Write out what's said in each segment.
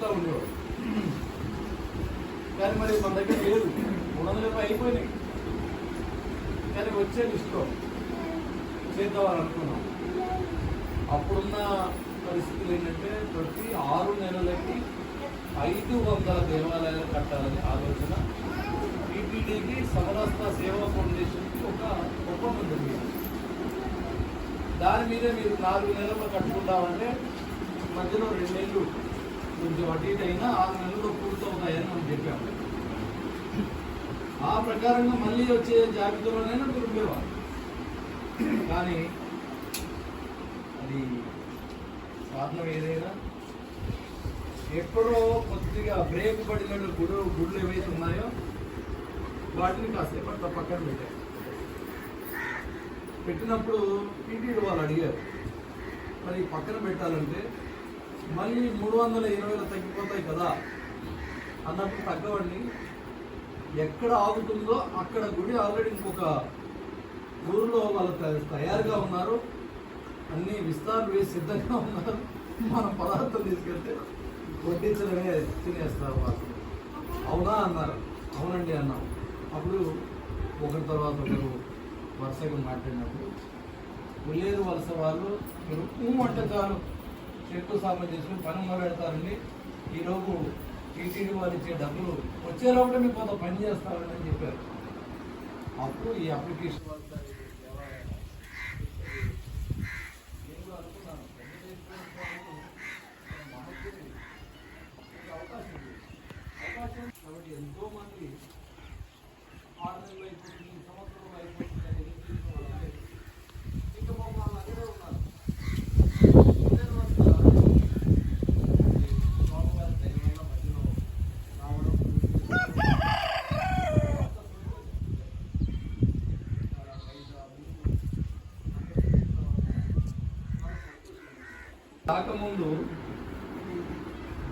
చెప్తా ఉండేవాడు కానీ మరి మన దగ్గర లేదు. మూడు వందల రూపాయలు అయిపోయినాయి. కానీ వచ్చే లిస్టులో చేద్దామని అనుకున్నాం అప్పుడున్న పరిస్థితులు ఏంటంటే ప్రతి ఆరు నెలలకి ఐదు వందల దేవాలయాలు కట్టాలని ఆలోచన. టీటీడీకి సమరస్త సేవా ఫౌండేషన్కి ఒక ఒప్పందం జరిగింది దాని మీద మీరు నాలుగు నెలలు కట్టుకుంటామంటే మధ్యలో రెండు నెలలు కొంచెం అటు ఇటు అయినా ఆరు నెలల్లో పూర్తవుతాయని మనం చెప్పాము. ఆ ప్రకారంగా మళ్ళీ వచ్చే జాబితాలోనైనా మీరు ఉండేవారు కానీ అది సాధనం ఏదైనా? ఎక్కడో కొద్దిగా బ్రేక్ పడిన గుడు గుళ్ళు ఏవైతే ఉన్నాయో వాటిని కాసేపు అట్లా పక్కన పెట్టారు. పెట్టినప్పుడు టీటీడీ వాళ్ళు అడిగారు మరి పక్కన పెట్టాలంటే మళ్ళీ మూడు వందల ఇరవైలో తగ్గిపోతాయి కదా. అన్నప్పుడు తగ్గవండి. ఎక్కడ ఆగుతుందో అక్కడ గుడి ఆల్రెడీ ఇంకొక ఊరిలో వాళ్ళు తయారుగా ఉన్నారు. అన్ని విస్తారాలు వేసి సిద్ధంగా ఉన్నారు. మన పదార్థం తీసుకెళ్తే వడ్డించడమే తినేస్తారు వాళ్ళు. అవునా అన్నారు. అవునండి అన్నాం. అప్పుడు ఒకరి తర్వాత ఒకరు వరుసగా మాట్లాడినప్పుడు లేదు వలస వాళ్ళు మీరు ఊ అంటే చాలు. చెట్టు సాగు చేసుకుని పని మొదలెడతారండి. ఈరోజు టీటీడీ వారు ఇచ్చే డబ్బులు వచ్చేలోపల మీకు కొంత పని చేస్తారని అని చెప్పారు. అప్పుడు ఈ అప్లికేషన్ అవకాశం సార్ ఎంతో మంది నేను కూడా అనుకున్నాను, పెద్ద చేసుకోవడం మనకి ఒక అవకాశం ఉంది. అవకాశం కాబట్టి ఎంతో మంది ఆరు నెలలు అయిపోతుంది సంవత్సరం అయిపోతుంది అని ఎదురు చూసిన వాళ్ళందరూ ఇంకా పాపం వాళ్ళు అక్కడే ఉన్నారు ఉదయం అంతా ఈ స్వామివారి దయ వల్ల మధ్యలో రావడం రాకముందు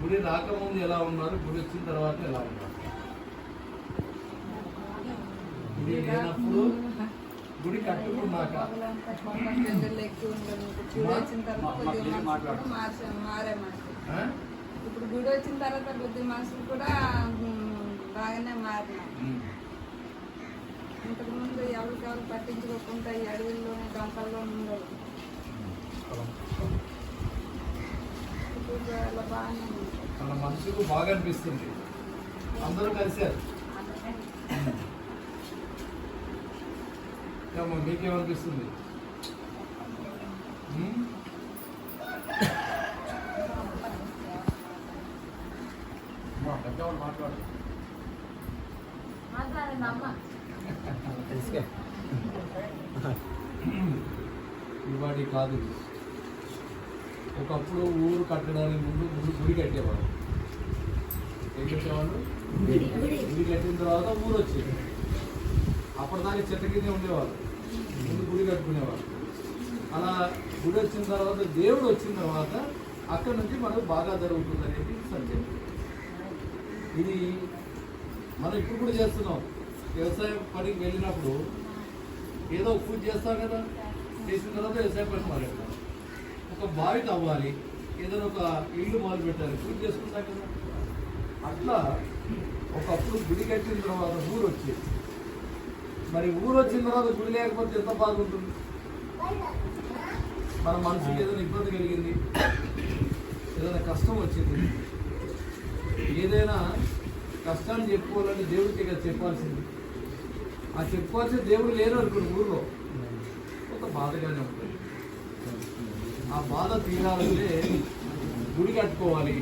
గుడి రాకముందు ఎలా ఉన్నారు గుడి వచ్చిన తర్వాత ఎలా ఉన్నారు గుడి లేనప్పుడు గుడి కట్టుకున్నాక. ఇప్పుడు గుడి వచ్చిన తర్వాత కొద్ది మనుషులు కూడా బాగానే మారినాం. ఇంతకుముందు ఎవరికెవరు పట్టించుకోకుండా ఈ అడవుల్లోనే గంపల్లో ఉండేది ఇప్పుడు అలా బాగానే ఉంది మన మనసుకు బాగా అనిపిస్తుంది. అందరూ కలిశారు. మీకేమనిపిస్తుంది? పెద్దవాళ్ళు మాట్లాడు ఇవాడి కాదు. ఒకప్పుడు ఊరు కట్టడానికి ముందు ముందు గుడి కట్టేవాడు ఏం కట్టేవాళ్ళు గుడి. కట్టిన తర్వాత ఊరు వచ్చేది. అప్పటిదాకా చెట్ల కింద ఉండేవాళ్ళు. ముందు గుడి కట్టుకునేవాళ్ళు. అలా గుడి వచ్చిన తర్వాత దేవుడు వచ్చిన తర్వాత అక్కడ నుంచి మనకు బాగా జరుగుతుంది అనేది సత్యం ఇది మనం ఇప్పుడు కూడా చేస్తున్నాం. వ్యవసాయ పనికి వెళ్ళినప్పుడు ఏదో పూజ చేస్తాం కదా? చేసిన తర్వాత వ్యవసాయ పని మొదలెడతాం ఒక బావి తవ్వాలి. ఏదైనా ఒక ఇల్లు మొదలు పెట్టాలి. పూజ చేసుకుంటాం కదా. అట్లా ఒకప్పుడు గుడి కట్టిన తర్వాత ఊరు వచ్చేది. మరి ఊరు వచ్చిన తర్వాత గుడి లేకపోతే ఎంత బాగుంటుంది? మన మనసుకి ఏదైనా ఇబ్బంది కలిగింది. ఏదైనా కష్టం వచ్చింది. ఏదైనా కష్టాన్ని చెప్పుకోవాలని దేవుడికి కదా చెప్పాల్సింది. ఆ చెప్పుకోవాల్సిన దేవుడు లేరు అనుకోండి ఊర్లో. కొంత బాధగానే ఉంటుంది. ఆ బాధ తీరాలంటే గుడి కట్టుకోవాలి.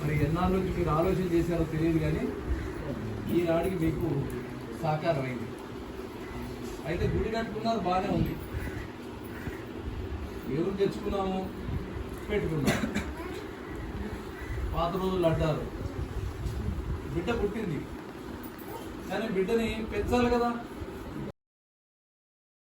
మరి ఎన్నాళ్ళు మీరు ఆలోచన చేశారో తెలియదు కానీ ఈనాడికి మీకు సాకారం అయింది అయితే గుడి కట్టుకున్నారు బాగానే ఉంది. ఎవరు తెచ్చుకున్నాము? పెట్టుకున్నాము. పాత రోజులు అడ్డారు. బిడ్డ పుట్టింది. కానీ బిడ్డని పెంచాలి కదా.